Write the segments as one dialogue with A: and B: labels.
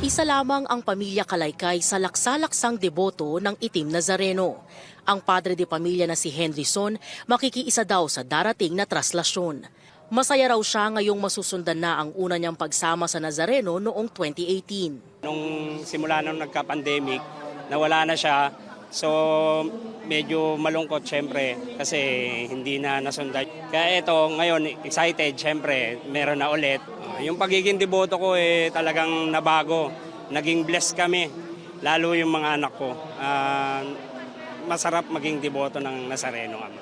A: Isa lamang ang pamilya Kalaykay sa laksalaksang deboto ng Itim Nazareno. Ang padre de pamilya na si Henry Son makikiisa daw sa darating na traslasyon. Masaya raw siya ngayong masusundan na ang una niyang pagsama sa Nazareno noong 2018.
B: Nung simula nung nagka-pandemic, nawala na siya. So, medyo malungkot syempre kasi hindi na nasundan. Kaya ito, ngayon, excited syempre, meron na ulit. Uh, Yung pagiging deboto ko eh talagang nabago. Naging blessed kami, lalo yung mga anak ko. Ah, masarap maging deboto ng Nazareno Ama.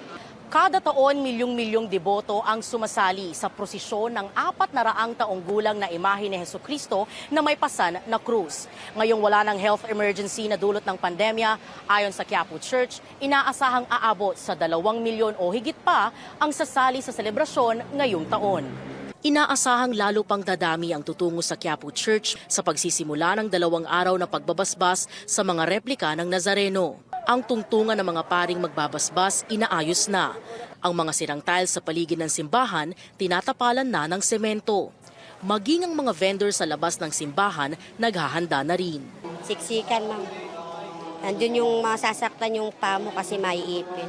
A: Kada taon, milyong-milyong deboto ang sumasali sa prosesyon ng apat na raang taong gulang na imahe ni Heso Kristo na may pasan na krus. Ngayong wala ng health emergency na dulot ng pandemya, ayon sa Quiapo Church, inaasahang aabot sa dalawang milyon o higit pa ang sasali sa selebrasyon ngayong taon. Inaasahang lalo pang dadami ang tutungo sa Quiapo Church sa pagsisimula ng dalawang araw na pagbabasbas sa mga replika ng Nazareno. Ang tungtungan ng mga paring magbabasbas inaayos na. Ang mga sirang tiles sa paligid ng simbahan tinatapalan na ng semento. Maging ang mga vendor sa labas ng simbahan naghahanda na rin.
C: Siksikan, ma'am. Nandun yung masasaktan yung paa mo kasi maiipin.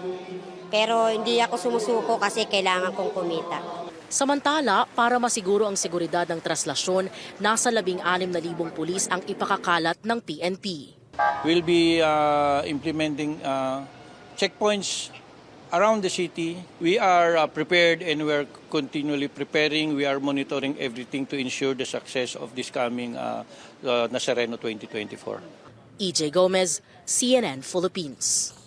C: Pero hindi ako sumusuko kasi kailangan kong kumita.
A: Samantala, para masiguro ang seguridad ng traslasyon, nasa 16,000 pulis ang ipakakalat ng PNP.
D: We'll be uh, implementing uh, checkpoints around the city. We are uh, prepared and we're continually preparing. We are monitoring everything to ensure the success of this coming uh, uh, Nazareno 2024.
A: EJ Gomez, CNN Philippines.